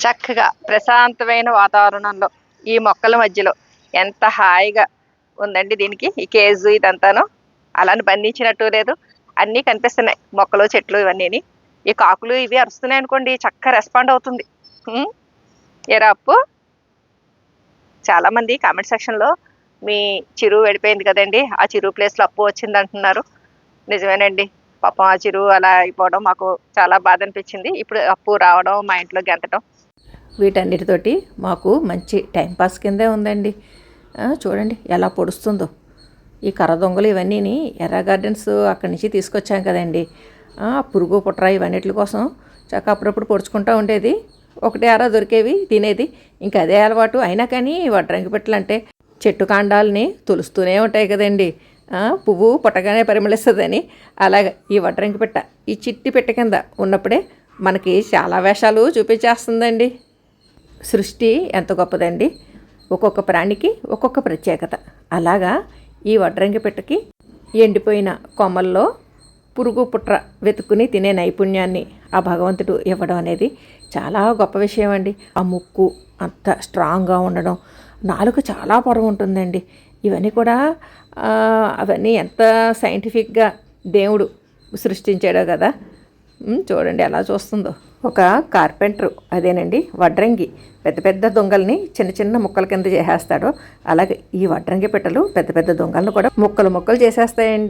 చక్కగా ప్రశాంతమైన వాతావరణంలో ఈ మొక్కల మధ్యలో ఎంత హాయిగా ఉందండి దీనికి ఈ కేజు ఇదంతాను. అలాని బంధించినట్టు లేదు. అన్నీ కనిపిస్తున్నాయి. మొక్కలు చెట్లు ఇవన్నీ ఈ కాకులు ఇవి అరుస్తున్నాయి అనుకోండి చక్కగా రెస్పాండ్ అవుతుంది. ఏరా అప్పు? చాలామంది కామెంట్ సెక్షన్లో మీ చిరువు వెళ్ళిపోయింది కదండి. ఆ చిరువు ప్లేస్లో అప్పు వచ్చింది అంటున్నారు. నిజమేనండి. పాపం ఆ చిరువు అలా అయిపోవడం మాకు చాలా బాధ అనిపించింది. ఇప్పుడు అప్పు రావడం మా ఇంట్లో గెంతడం వీటన్నిటితోటి మాకు మంచి టైంపాస్ కిందే ఉందండి. చూడండి ఎలా పొడుస్తుందో. ఈ కర్ర దొంగలు ఇవన్నీని ఎర్ర గార్డెన్స్ అక్కడి నుంచి తీసుకొచ్చాం కదండి. పురుగు పుట్ర ఇవన్నిటి కోసం చక్క అప్పుడప్పుడు పొడుచుకుంటూ ఉండేది. ఒకటి అర దొరికేవి తినేది. ఇంకా అదే అలవాటు. అయినా కానీ వడ్రంగి పెట్టలు అంటే చెట్టు కాండాలని తులుస్తూనే ఉంటాయి కదండి. పువ్వు పుట్టగానే పరిమళిస్తుందని. అలాగ ఈ వడ్రంగి పెట్ట ఈ చిట్టి పెట్ట కింద ఉన్నప్పుడే మనకి చాలా వేషాలు చూపించేస్తుందండి. సృష్టి ఎంత గొప్పదండి? ఒక్కొక్క ప్రాణికి ఒక్కొక్క ప్రత్యేకత. అలాగా ఈ వడ్రంగి పెట్టకి ఎండిపోయిన కొమ్మల్లో పురుగు పుట్ర వెతుక్కుని తినే నైపుణ్యాన్ని ఆ భగవంతుడు ఇవ్వడం అనేది చాలా గొప్ప విషయం అండి ఆ ముక్కు అంత స్ట్రాంగ్గా ఉండడం నాలుక చాలా పొడవు ఉంటుందండి. ఇవన్నీ కూడా అవన్నీ ఎంత సైంటిఫిక్గా దేవుడు సృష్టించాడో కదా. చూడండి ఎలా చూస్తుందో. ఒక కార్పెంటర్ అదేనండి వడ్రంగి. పెద్ద పెద్ద దొంగల్ని చిన్న చిన్న ముక్కల కింద చేసేస్తాడు. అలాగే ఈ వడ్రంగి పెట్టలు పెద్ద పెద్ద దొంగలను కూడా ముక్కలు ముక్కలు చేసేస్తాయండి.